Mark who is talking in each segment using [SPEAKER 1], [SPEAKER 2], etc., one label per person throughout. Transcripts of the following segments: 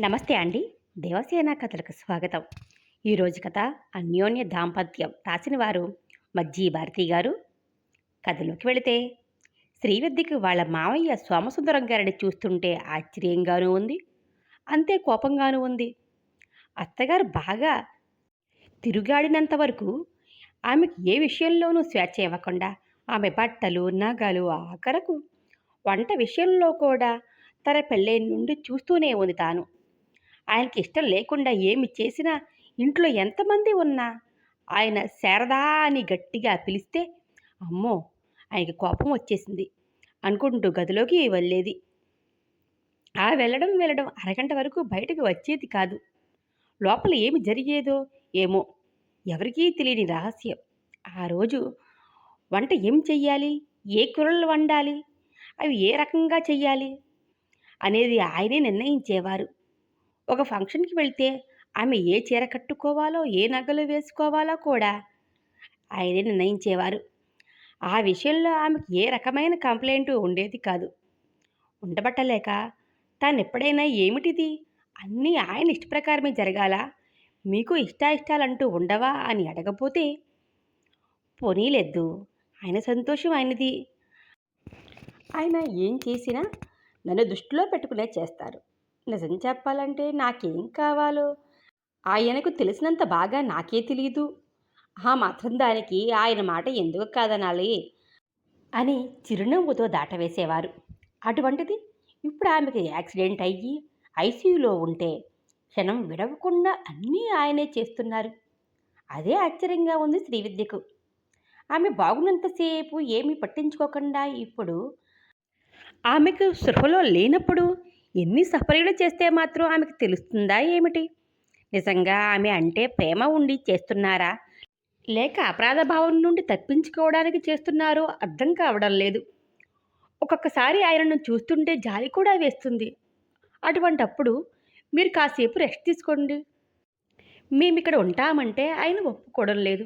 [SPEAKER 1] నమస్తే అండి. దేవసేన కథలకు స్వాగతం. ఈరోజు కథ అన్యోన్య దాంపత్యం రాసిన వారు మజ్జీ భారతి గారు. కథలోకి వెళితే శ్రీవిద్యకి వాళ్ళ మామయ్య సోమసుందరం గారిని చూస్తుంటే ఆశ్చర్యంగానూ ఉంది. అంతే కోపంగానూ ఉంది. అత్తగారు బాగా తిరుగాడినంత వరకు ఆమెకు ఏ విషయంలోనూ స్వేచ్ఛ ఇవ్వకుండా ఆమె బట్టలు నగలు ఆఖరకు వంట విషయంలో కూడా తన పెళ్ళైన నుండి చూస్తూనే ఉంది తాను. ఆయనకి ఇష్టం లేకుండా ఏమి చేసినా ఇంట్లో ఎంతమంది ఉన్నా ఆయన శారదా అని గట్టిగా పిలిస్తే అమ్మో ఆయనకి కోపం వచ్చేసింది అనుకుంటూ గదిలోకి వెళ్ళేది. ఆ వెళ్ళడం వెళ్ళడం అరగంట వరకు బయటకు వచ్చేది కాదు. లోపల ఏమి జరిగేదో ఏమో ఎవరికీ తెలియని రహస్యం. ఆ రోజు వంట ఏం చెయ్యాలి? ఏ కూరలు వండాలి? అవి ఏ రకంగా చెయ్యాలి? అనేది ఆయనే నిర్ణయించేవారు. ఒక ఫంక్షన్కి వెళ్తే ఆమె ఏ చీర కట్టుకోవాలో ఏ నగలు వేసుకోవాలో కూడా ఆయనే నిర్ణయించేవారు. ఆ విషయంలో ఆమెకు ఏ రకమైన కంప్లైంట్ ఉండేది కాదు. ఉండబట్టలేక తాను ఎప్పుడైనా ఏమిటిది? అన్నీ ఆయన ఇష్టప్రకారమే జరగాల? మీకు ఇష్టాయిష్టాలంటూ ఉండవా అని అడగపోతే పోనీలేదు ఆయన సంతోషం ఆయనది. ఆయన ఏం చేసినా నన్ను దృష్టిలో పెట్టుకునే చేస్తారు. నిజం చెప్పాలంటే నాకేం కావాలో? ఆయనకు తెలిసినంత బాగా నాకే తెలియదు ఆ మాత్రం దానికి ఆయన మాట ఎందుకు కాదనాలి? అని చిరునవ్వుతో దాటవేసేవారు. అటువంటిది ఇప్పుడు ఆమెకి యాక్సిడెంట్ అయ్యి ఐసీయూలో ఉంటే క్షణం విడవకుండా అన్నీ ఆయనే చేస్తున్నారు. అదే ఆశ్చర్యంగా ఉంది శ్రీవిద్యకు. ఆమె బాగున్నంతసేపు ఏమీ పట్టించుకోకుండా ఇప్పుడు ఆమెకు సృహలో లేనప్పుడు ఎన్ని సఫరీలు చేస్తే మాత్రం ఆమెకు తెలుస్తుందా ఏమిటి? నిజంగా ఆమె అంటే ప్రేమ ఉండి చేస్తున్నారా? లేక అపరాధ భావం నుండి తప్పించుకోవడానికి చేస్తున్నారో అర్థం కావడం లేదు. ఒక్కొక్కసారి ఆయనను చూస్తుంటే జాలి కూడా వేస్తుంది. అటువంటప్పుడు మీరు కాసేపు రెస్ట్ తీసుకోండి. మేము ఇక్కడ ఉంటామంటే ఆయన ఒప్పుకోవడం లేదు.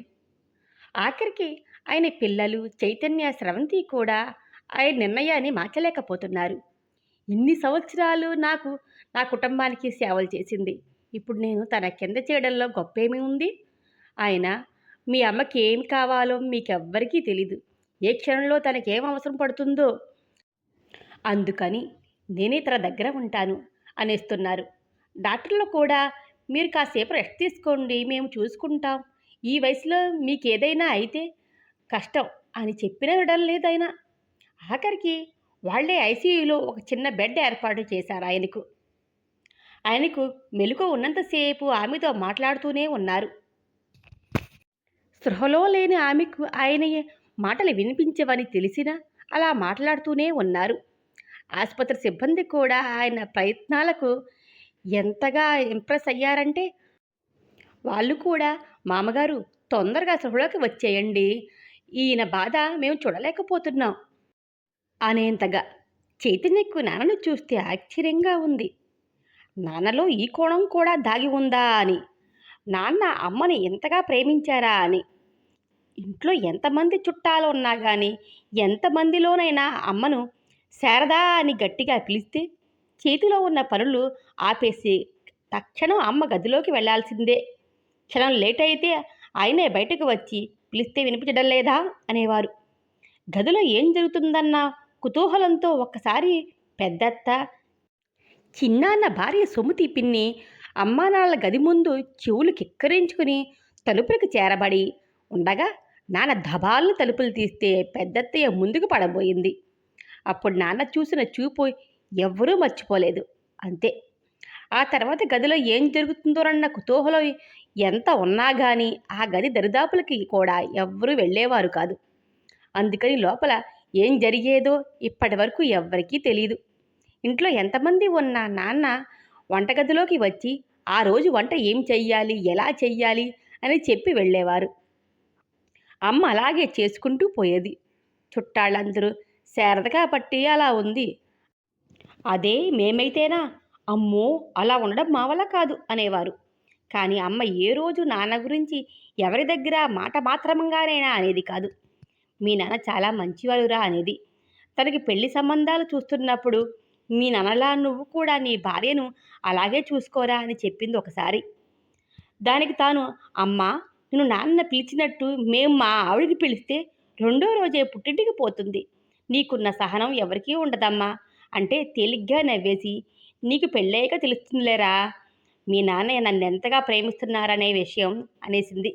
[SPEAKER 1] ఆఖరికి ఆయన పిల్లలు చైతన్య స్రవంతి కూడా ఆయన నిర్ణయాన్ని మార్చలేకపోతున్నారు. ఇన్ని సంవత్సరాలు నాకు నా కుటుంబానికి సేవలు చేసింది. ఇప్పుడు నేను తన కింద చేయడంలో గొప్పేమి ఉంది? ఆయన మీ అమ్మకి ఏం కావాలో మీకెవ్వరికీ తెలీదు. ఏ క్షణంలో తనకేం అవసరం పడుతుందో? అందుకని నేనే తన దగ్గర ఉంటాను అనేస్తున్నారు. డాక్టర్లు కూడా మీరు కాసేపు రెస్ట్ తీసుకోండి మేము చూసుకుంటాం. ఈ వయసులో మీకు ఏదైనా అయితే కష్టం అని చెప్పిన వినడం లేదైనా ఆఖరికి వాళ్ళే ఐసీయూలో ఒక చిన్న బెడ్ ఏర్పాటు చేశారు ఆయనకు. ఆయనకు మెలకు ఉన్నంతసేపు ఆమెతో మాట్లాడుతూనే ఉన్నారు. స్పృహలో లేని ఆమెకు ఆయన మాటలు వినిపించవని తెలిసినా అలా మాట్లాడుతూనే ఉన్నారు. ఆసుపత్రి సిబ్బంది కూడా ఆయన ప్రయత్నాలకు ఎంతగా ఇంప్రెస్ అయ్యారంటే వాళ్ళు కూడా మామగారు తొందరగా సృహలోకి వచ్చేయండి ఈయన బాధ మేము చూడలేకపోతున్నాం. అనేంతగా చైతన్యకు నాన్నను చూస్తే ఆశ్చర్యంగా ఉంది. నాన్నలో ఈ కోణం కూడా దాగి ఉందా అని నాన్న అమ్మని ఎంతగా ప్రేమించారా అని ఇంట్లో ఎంతమంది చుట్టాలు ఉన్నా కానీ ఎంతమందిలోనైనా అమ్మను శారదా అని గట్టిగా పిలిస్తే చేతిలో ఉన్న పనులు ఆపేసి తక్షణం అమ్మ గదిలోకి వెళ్ళాల్సిందే. క్షణం లేట్ అయితే ఆయనే బయటకు వచ్చి పిలిస్తే వినిపించడం లేదా అనేవారు. గదిలో ఏం జరుగుతుందన్న కుతూహలంతో ఒక్కసారి పెద్దత్త చిన్నాన్న భార్య సొమ్ము పిన్ని అమ్మానాళ్ళ గది ముందు చెవులు కిక్కరించుకుని తలుపులకు చేరబడి ఉండగా నాన్న దబాలను తలుపులు తీస్తే పెద్దత్తయ్య ముందుకు పడబోయింది. అప్పుడు నాన్న చూసిన చూపు ఎవ్వరూ మర్చిపోలేదు. అంతే. ఆ తర్వాత గదిలో ఏం జరుగుతుందోనన్న కుతూహలం ఎంత ఉన్నా కానీ ఆ గది దరిదాపులకి కూడా ఎవ్వరూ వెళ్ళేవారు కాదు. అందుకని లోపల ఏం జరిగేదో ఇప్పటి వరకు ఎవ్వరికీ తెలియదు ఇంట్లో ఎంతమంది ఉన్న నాన్న వంటగదిలోకి వచ్చి ఆ రోజు వంట ఏం చెయ్యాలి ఎలా చెయ్యాలి? అని చెప్పి వెళ్ళేవారు. అమ్మ అలాగే చేసుకుంటూ పోయేది. చుట్టాళ్ళందరూ శారదగా పట్టి అలా ఉంది. అదే మేమైతేనా? అమ్మో అలా ఉండడం మా వల్ల కాదు అనేవారు. కానీ అమ్మ ఏ రోజు నాన్న గురించి ఎవరి దగ్గర మాట మాత్రంగానైనా అనేది కాదు. మీ నాన్న చాలా మంచివాడురా అనేది. తనకి పెళ్ళి సంబంధాలు చూస్తున్నప్పుడు మీ నాన్నలా నువ్వు కూడా నీ భార్యను అలాగే చూసుకోరా అని చెప్పింది ఒకసారి. దానికి తాను అమ్మా నేను నాన్న పిలిచినట్టు మేము మా ఆవిడికి పిలిస్తే రెండో రోజే పుట్టింటికి పోతుంది. నీకున్న సహనం ఎవరికీ ఉండదమ్మా. అంటే తేలిగ్గా నవ్వేసి నీకు పెళ్ళయ్యాక తెలుస్తుందిలేరా మీ నాన్న నన్ను ఎంతగా ప్రేమిస్తున్నారనే విషయం అనేసింది.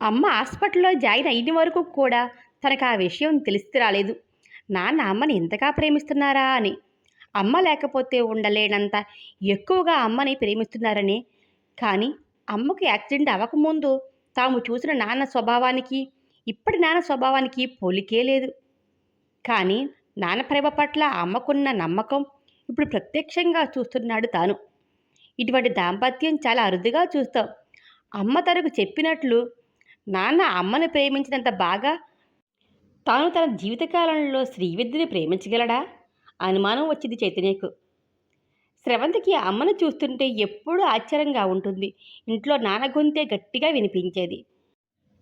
[SPEAKER 1] అమ్మ హాస్పిటల్లో జాయిన్ అయిన వరకు కూడా తనకు ఆ విషయం తెలిసి రాలేదు. నాన్న అమ్మని ఇంతగా ప్రేమిస్తున్నారా అని. అమ్మ లేకపోతే ఉండలేనంత ఎక్కువగా అమ్మని ప్రేమిస్తున్నారని. కానీ అమ్మకు యాక్సిడెంట్ అవ్వకముందు తాము చూసిన నాన్న స్వభావానికి ఇప్పటి నాన్న స్వభావానికి పోలికే లేదు. కానీ నాన్న ప్రేమ పట్ల అమ్మకున్న నమ్మకం ఇప్పుడు ప్రత్యక్షంగా చూస్తున్నాడు తాను. ఇటువంటి దాంపత్యం చాలా అరుదుగా చూస్తాం. అమ్మ తనకు చెప్పినట్లు నాన్న అమ్మను ప్రేమించినంత బాగా? తాను తన జీవితకాలంలో శ్రీవిద్యని ప్రేమించగలడా? అనుమానం వచ్చింది చైతన్యకు. స్రవంతికి అమ్మను చూస్తుంటే ఎప్పుడూ ఆశ్చర్యంగా ఉంటుంది. ఇంట్లో నాన్న గొంతే గట్టిగా వినిపించేది.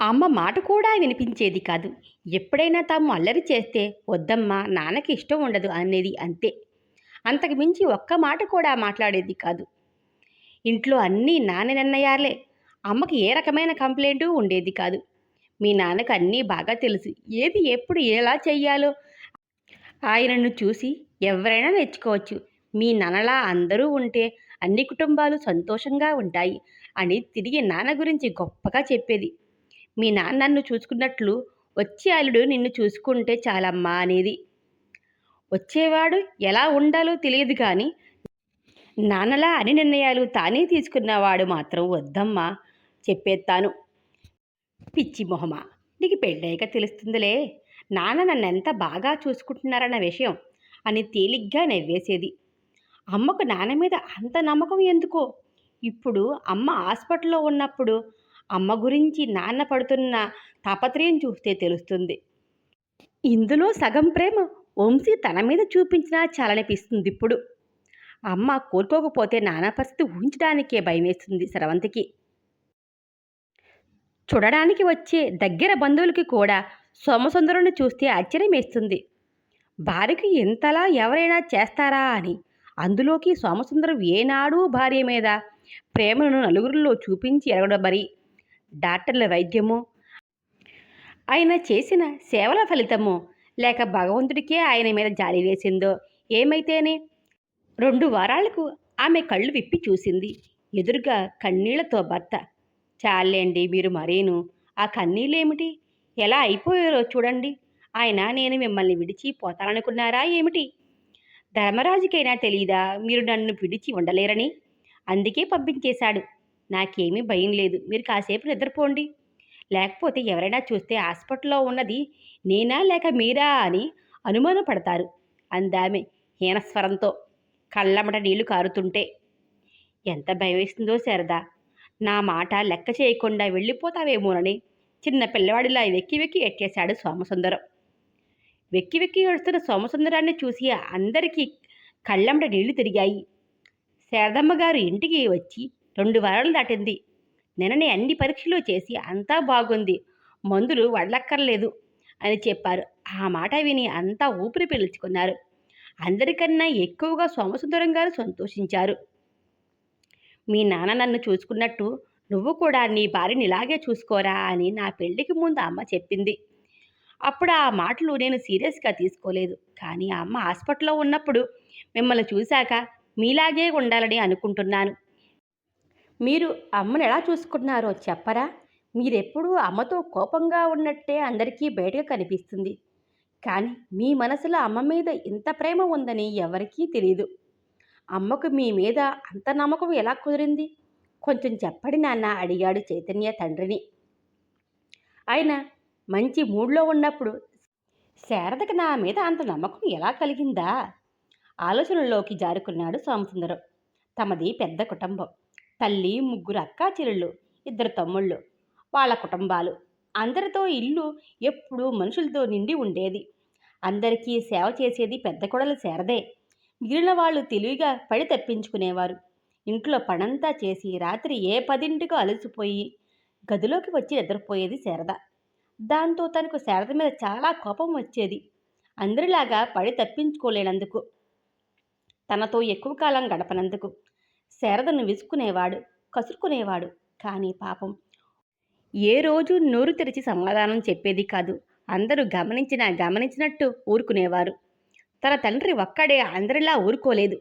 [SPEAKER 1] అమ్మ మాట కూడా వినిపించేది కాదు. ఎప్పుడైనా తాము అల్లరి చేస్తే వద్దమ్మా నాన్నకి ఇష్టం ఉండదు అనేది అంతే. అంతకు మించి ఒక్క మాట కూడా మాట్లాడేది కాదు. ఇంట్లో అన్నీ నాన్న నిర్ణయాలే. అమ్మకి ఏ రకమైన కంప్లైంటు ఉండేది కాదు. మీ నాన్నకు అన్నీ బాగా తెలుసు. ఏది ఎప్పుడు ఎలా చెయ్యాలో ఆయనను చూసి ఎవరైనా నేర్చుకోవచ్చు. మీ నాన్నలా అందరూ ఉంటే అన్ని కుటుంబాలు సంతోషంగా ఉంటాయి అని తిరిగి నాన్న గురించి గొప్పగా చెప్పేది. మీ నాన్న నన్ను చూసుకున్నట్లు వచ్చే అల్లుడు నిన్ను చూసుకుంటే చాలమ్మా అనేది. వచ్చేవాడు ఎలా ఉండాలో తెలియదు కానీ నాన్నలా అన్ని నిర్ణయాలు తానే తీసుకున్నవాడు మాత్రం వద్దమ్మా. చెప్పేస్తాను పిచ్చి మొహమా నీకు పెళ్ళాక తెలుస్తుందిలే. నాన్న నన్నెంత బాగా చూసుకుంటున్నారన్న విషయం అని తేలిగ్గా నవ్వేసేది. అమ్మకు నాన్న మీద అంత నమ్మకం ఎందుకో? ఇప్పుడు అమ్మ హాస్పిటల్లో ఉన్నప్పుడు అమ్మ గురించి నాన్న పడుతున్న తాపత్రయం చూస్తే తెలుస్తుంది. ఇందులో సగం ప్రేమ వంశీ తన మీద చూపించినా చాలనిపిస్తుంది ఇప్పుడు. అమ్మ కోరుకోకపోతే నానా పరిస్థితి ఊహించడానికే భయమేస్తుంది స్రవంతికి చూడడానికి వచ్చే దగ్గర బంధువులకి కూడా సోమసుందరుని చూస్తే ఆశ్చర్యం వేస్తుంది భార్యకి ఇంతలా ఎవరైనా చేస్తారా? అని. అందులోకి సోమసుందరం ఏనాడు భార్య మీద ప్రేమను నలుగురిలో చూపించి ఎరగడబరి. డాక్టర్ల వైద్యము ఆయన చేసిన సేవల ఫలితము లేక భగవంతుడికే ఆయన మీద జాలి వేసిందో ఏమైతేనే రెండు వారాలకు ఆమె కళ్ళు విప్పి చూసింది. ఎదురుగా కన్నీళ్ళతో భర్త చాలేండి మీరు మరీను. ఆ కన్నీళ్ళేమిటి? ఎలా అయిపోయారో చూడండి. ఆయన నేను మిమ్మల్ని విడిచి పోతాననుకున్నారా ఏమిటి? ధర్మరాజుకైనా తెలీదా? మీరు నన్ను విడిచి ఉండలేరని? అందుకే పంపించేశాడు. నాకేమీ భయం లేదు. మీరు కాసేపు నిద్రపోండి. లేకపోతే ఎవరైనా చూస్తే హాస్పిటల్లో ఉన్నది నేనా లేక మీరా అని అనుమానపడతారు అందామె హీనస్వరంతో. కళ్ళమట నీళ్ళు కారుతుంటే. ఎంత భయం వేస్తుందో శారదా! నా మాట లెక్క చేయకుండా వెళ్ళిపోతావేమోనని చిన్న పిల్లవాడిలా వెక్కి వెక్కి ఎట్టేశాడు సోమసుందరం. వెక్కి వెక్కి ఏడుస్తున్న సోమసుందరాన్ని చూసి అందరికీ కళ్ళంబడ నీళ్ళు తిరిగాయి. శారదమ్మ గారు ఇంటికి వచ్చి రెండు వారాలు దాటింది. నిన్ననే అన్ని పరీక్షలు చేసి అంతా బాగుంది. మందులు వడలక్కర్లేదు అని చెప్పారు. ఆ మాట విని అంతా ఊపిరి పీల్చుకున్నారు. అందరికన్నా ఎక్కువగా సోమసుందరం గారు సంతోషించారు. మీ నాన్న నన్ను చూసుకున్నట్టు నువ్వు కూడా నీ భార్యని ఇలాగే చూసుకోరా అని నా పెళ్ళికి ముందు అమ్మ చెప్పింది. అప్పుడు ఆ మాటలు నేను సీరియస్గా తీసుకోలేదు. కానీ ఆ అమ్మ హాస్పిటల్లో ఉన్నప్పుడు మిమ్మల్ని చూశాక మీలాగే ఉండాలని అనుకుంటున్నాను. మీరు అమ్మను ఎలా చూసుకుంటున్నారో చెప్పరా? మీరెప్పుడూ అమ్మతో కోపంగా ఉన్నట్టే అందరికీ బయటగా కనిపిస్తుంది. కానీ మీ మనసులో అమ్మ మీద ఇంత ప్రేమ ఉందని ఎవరికీ తెలియదు అమ్మకు మీ మీద అంత నమ్మకం ఎలా కుదిరింది? కొంచెం చెప్పడి నాన్న అడిగాడు చైతన్య తండ్రిని. ఆయన మంచి మూడ్లో ఉన్నప్పుడు శారదకి నా మీద అంత నమ్మకం ఎలా కలిగిందా? ఆలోచనలోకి జారుకున్నాడు సోమసుందరం తమది పెద్ద కుటుంబం. తల్లి ముగ్గురు అక్కా చెల్లెళ్ళు ఇద్దరు తమ్ముళ్ళు వాళ్ళ కుటుంబాలు. అందరితో ఇల్లు ఎప్పుడూ మనుషులతో నిండి ఉండేది. అందరికీ సేవ చేసేది పెద్ద కొడలు శారదే. మిగిలిన వాళ్ళు తెలివిగా పడి తప్పించుకునేవారు. ఇంట్లో పనంతా చేసి రాత్రి ఏ పదింటికో అలసిపోయి గదిలోకి వచ్చి నిద్రపోయేది శారద. దాంతో తనకు శారద మీద చాలా కోపం వచ్చేది. అందరిలాగా పడి తప్పించుకోలేనందుకు తనతో ఎక్కువ కాలం గడపనందుకు శారదను విసుకునేవాడు కసురుకునేవాడు. కానీ పాపం ఏ రోజు నోరు తెరిచి సమాధానం చెప్పేది కాదు. అందరూ గమనించినా గమనించినట్టు ఊరుకునేవారు. తన తండ్రి ఒక్కడే అందరిలా ఊరుకోలేదు.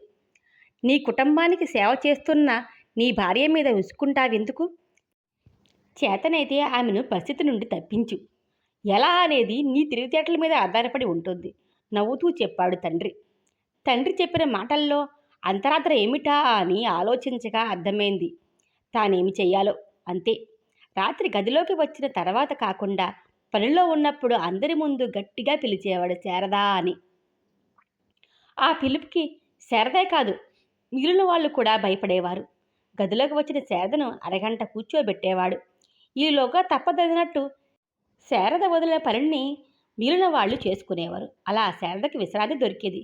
[SPEAKER 1] నీ కుటుంబానికి సేవ చేస్తున్న నీ భార్య మీద ఉసుకుంటావెందుకు చేతనైతే ఆమెను పరిస్థితి నుండి తప్పించు. ఎలా అనేది నీ తెలివితేటల మీద ఆధారపడి ఉంటుంది. నవ్వుతూ చెప్పాడు తండ్రి. తండ్రి చెప్పిన మాటల్లో అంతరాత్ర ఏమిటా అని ఆలోచించగా అర్థమైంది. తానేమి చెయ్యాలో? అంతే. రాత్రి గదిలోకి వచ్చిన తర్వాత కాకుండా పనిలో ఉన్నప్పుడు అందరి ముందు గట్టిగా పిలిచేవాడు శారదా అని. ఆ పిలుపుకి శారదే కాదు మిగిలిన వాళ్ళు కూడా భయపడేవారు. గదిలోకి వచ్చిన శారదను అరగంట కూర్చోబెట్టేవాడు. ఈలోగా తప్పదదినట్టు శారద వదిలిన పనిని మిగిలిన వాళ్ళు చేసుకునేవారు. అలా శారదకి విశ్రాంతి దొరికేది.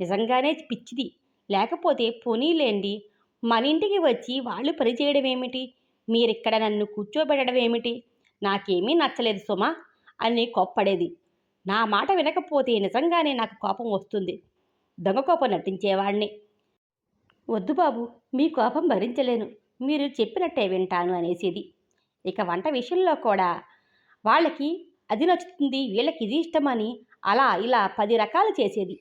[SPEAKER 1] నిజంగానే పిచ్చిది. లేకపోతే పోనీలేండి. మన ఇంటికి వచ్చి వాళ్ళు పనిచేయడం ఏమిటి? మీరిక్కడ నన్ను కూర్చోబెట్టడం ఏమిటి? నాకేమీ నచ్చలేదు సుమా అని కోప్పడేది. నా మాట వినకపోతే నిజంగానే నాకు కోపం వస్తుంది. దొంగకోపం నటించేవాణ్ణి. వద్దు బాబు మీ కోపం భరించలేను. మీరు చెప్పినట్టే వింటాను అనేసేది. ఇక వంట విషయంలో కూడా వాళ్ళకి అది నచ్చుతుంది వీళ్ళకి ఇది ఇష్టమని అలా ఇలా పది రకాలు చేసేది.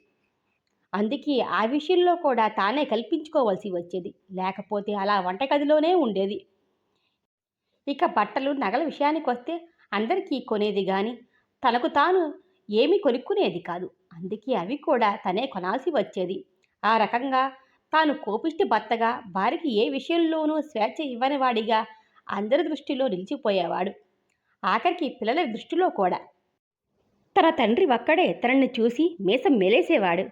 [SPEAKER 1] అందుకే ఆ విషయంలో కూడా తానే కల్పించుకోవాల్సి వచ్చేది. లేకపోతే అలా వంటగదిలోనే ఉండేది. ఇక బట్టలు నగల విషయానికి వస్తే అందరికీ కొనేది కానీ తనకు తాను ఏమీ కొనుక్కునేది కాదు. అందుకే అవి కూడా తనే కొనాల్సి వచ్చేది. ఆ రకంగా తాను కోపిష్టి భర్తగా భార్యకి ఏ విషయంలోనూ స్వేచ్ఛ ఇవ్వని వాడిగా అందరి దృష్టిలో నిలిచిపోయేవాడు. ఆఖరికి పిల్లల దృష్టిలో కూడా. తన తండ్రి ఒక్కడే తనని చూసి మీసం మెలేసేవాడు.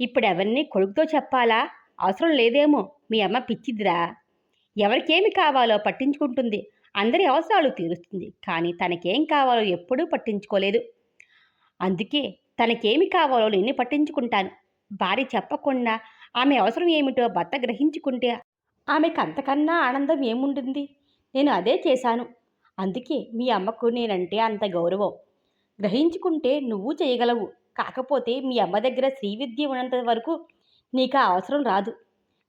[SPEAKER 1] ఇప్పుడు ఎవరిని కొడుకుతో చెప్పాలా? అవసరం లేదేమో. మీ అమ్మ పిచ్చిదిరా. ఎవరికేమి కావాలో పట్టించుకుంటుంది. అందరి అవసరాలు తీరుస్తుంది. కానీ తనకేం కావాలో ఎప్పుడూ పట్టించుకోలేదు. అందుకే తనకేమి కావాలో నేను పట్టించుకుంటాను. భార్య చెప్పకుండా ఆమె అవసరం ఏమిటో భర్త గ్రహించుకుంటే ఆమెకు అంతకన్నా ఆనందం ఏముంటుంది? నేను అదే చేశాను. అందుకే మీ అమ్మకు నేనంటే అంత గౌరవం. గ్రహించుకుంటే నువ్వు చేయగలవు. కాకపోతే మీ అమ్మ దగ్గర శ్రీవిద్య ఉన్నంత వరకు నీకు ఆ అవసరం రాదు.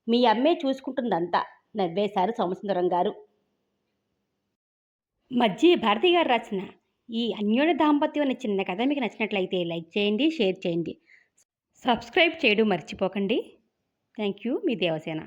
[SPEAKER 1] మీ అమ్మే చూసుకుంటుందంతా నవ్వేశారు సోమసుందరం గారు మధ్య భారతి గారు రాసిన ఈ అన్యోన్య దాంపత్యం అనే చిన్న కథ మీకు నచ్చినట్లయితే లైక్ చేయండి షేర్ చేయండి. సబ్స్క్రైబ్ చేయడం మర్చిపోకండి. థ్యాంక్ యూ మీ దేవసేన.